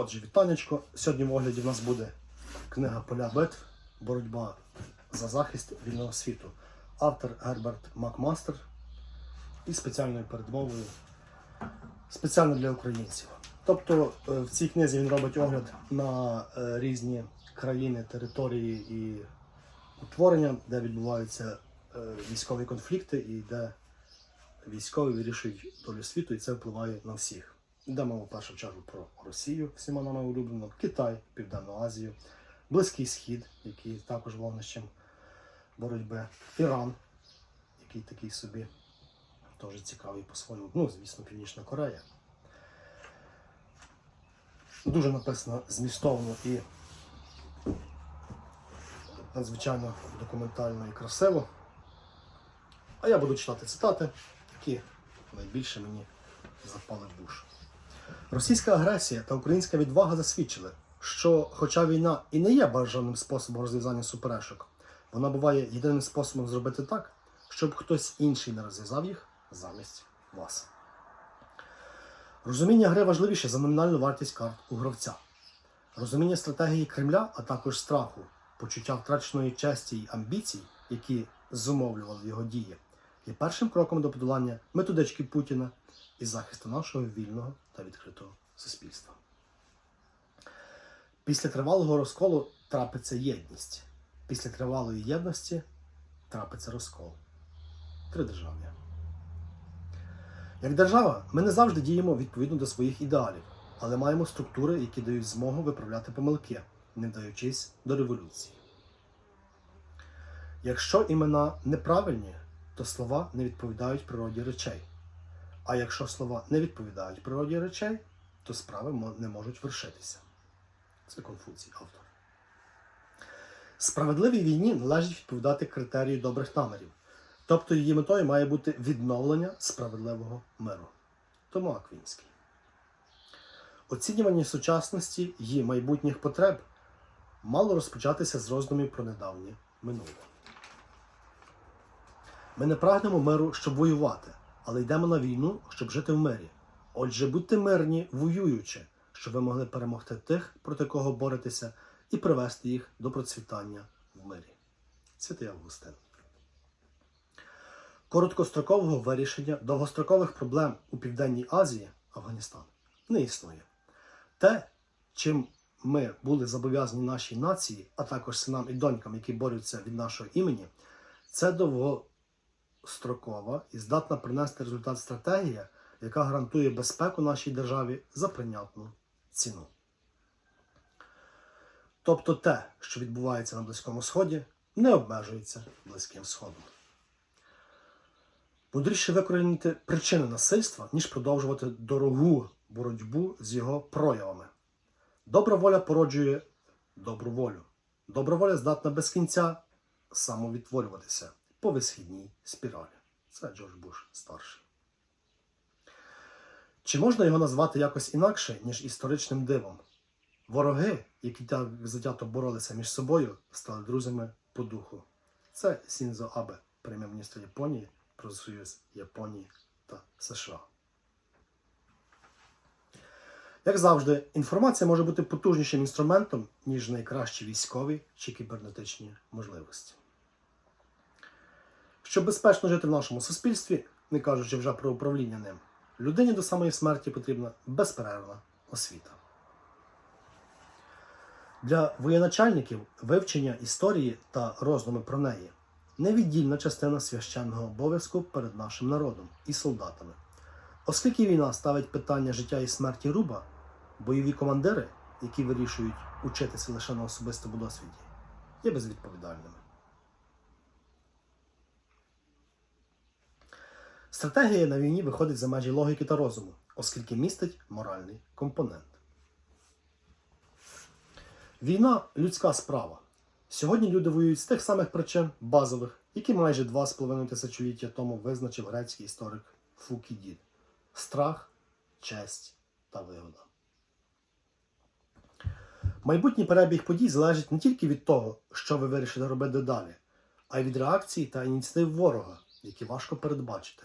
Отже, вітанечко. Сьогодні в огляді в нас буде книга Поля битв. Боротьба за захист вільного світу. Автор Герберт Макмастер і спеціальною передмовою спеціально для українців. Тобто е, в цій книзі він робить огляд на е, різні країни, території і утворення, де відбуваються е, військові конфлікти і де військові вирішують долю світу, і це впливає на всіх. Йде мова в першу чергу про Росію, всіма нами улюблено, Китай, Південну Азію, Близький Схід, який також вогнищем боротьби, Іран, який такий собі теж цікавий по-своєму. Ну, звісно, Північна Корея. Дуже написано змістовно і надзвичайно документально і красиво. А я буду читати цитати, які найбільше мені запали в душу. Російська агресія та українська відвага засвідчили, що, хоча війна і не є бажаним способом розв'язання суперечок, вона буває єдиним способом зробити так, щоб хтось інший не розв'язав їх замість вас. Розуміння гри важливіше за номінальну вартість карт у гравця. Розуміння стратегії Кремля, а також страху, почуття втраченої честі й амбіцій, які зумовлювали його дії, є першим кроком до подолання методички Путіна і захисту нашого вільного та відкритого суспільства. Після тривалого розколу трапиться єдність. Після тривалої єдності трапиться розкол. Три Тридержав'я. Як держава, ми не завжди діємо відповідно до своїх ідеалів, але маємо структури, які дають змогу виправляти помилки, не вдаючись до революції. Якщо імена неправильні, то слова не відповідають природі речей. А якщо слова не відповідають природі речей, то справи не можуть вершитися. Це Конфуцій автор. Справедливій війні належить відповідати критерію добрих намірів. Тобто її метою має бути відновлення справедливого миру. Тому Аквінський. Оцінювання сучасності її майбутніх потреб мало розпочатися з роздумів про недавнє минуле. Ми не прагнемо миру, щоб воювати, але йдемо на війну, щоб жити в мирі. Отже, будьте мирні, воюючи, щоб ви могли перемогти тих, проти кого боретеся, і привести їх до процвітання в мирі. Святий Августин. Короткострокового вирішення довгострокових проблем у Південній Азії, Афганістан, не існує. Те, чим ми були зобов'язані нашій нації, а також синам і донькам, які борються від нашого імені, це довгострокова і здатна принести результат стратегія, яка гарантує безпеку нашій державі за прийнятну ціну. Тобто те, що відбувається на Близькому Сході, не обмежується Близьким Сходом. Мудріше викорінити причини насильства, ніж продовжувати дорогу боротьбу з його проявами. Добра воля породжує добру волю. Добра воля здатна без кінця самовідтворюватися по висхідній спіралі. Це Джордж Буш старший. Чи можна його назвати якось інакше, ніж історичним дивом? Вороги, які так затято боролися між собою, стали друзями по духу. Це Сінзо Абе, прем'єр-міністр Японії про Союз Японії та США. Як завжди, інформація може бути потужнішим інструментом, ніж найкращі військові чи кібернетичні можливості. Щоб безпечно жити в нашому суспільстві, не кажучи вже про управління ним, людині до самої смерті потрібна безперервна освіта. Для воєначальників вивчення історії та роздуми про неї невіддільна частина священного обов'язку перед нашим народом і солдатами. Оскільки війна ставить питання життя і смерті руба, бойові командири, які вирішують учитися лише на особистому досвіді, є безвідповідальними. Стратегія на війні виходить за межі логіки та розуму, оскільки містить моральний компонент. Війна людська справа. Сьогодні люди воюють з тих самих причин базових, які майже два з половиною тисячоліття тому визначив грецький історик Фукідід: страх, честь та вигода. Майбутній перебіг подій залежить не тільки від того, що ви вирішили робити далі, а й від реакції та ініціатив ворога, які важко передбачити.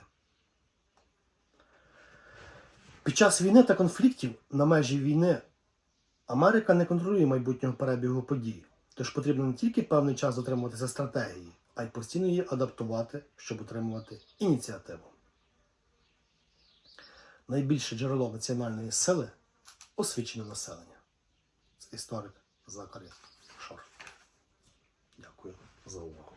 Під час війни та конфліктів на межі війни Америка не контролює майбутнього перебігу подій, тож потрібно не тільки певний час дотримуватися стратегії, а й постійно її адаптувати, щоб утримувати ініціативу. Найбільше джерело національної сили освічене населення. Це історик Закарі Шор. Дякую за увагу.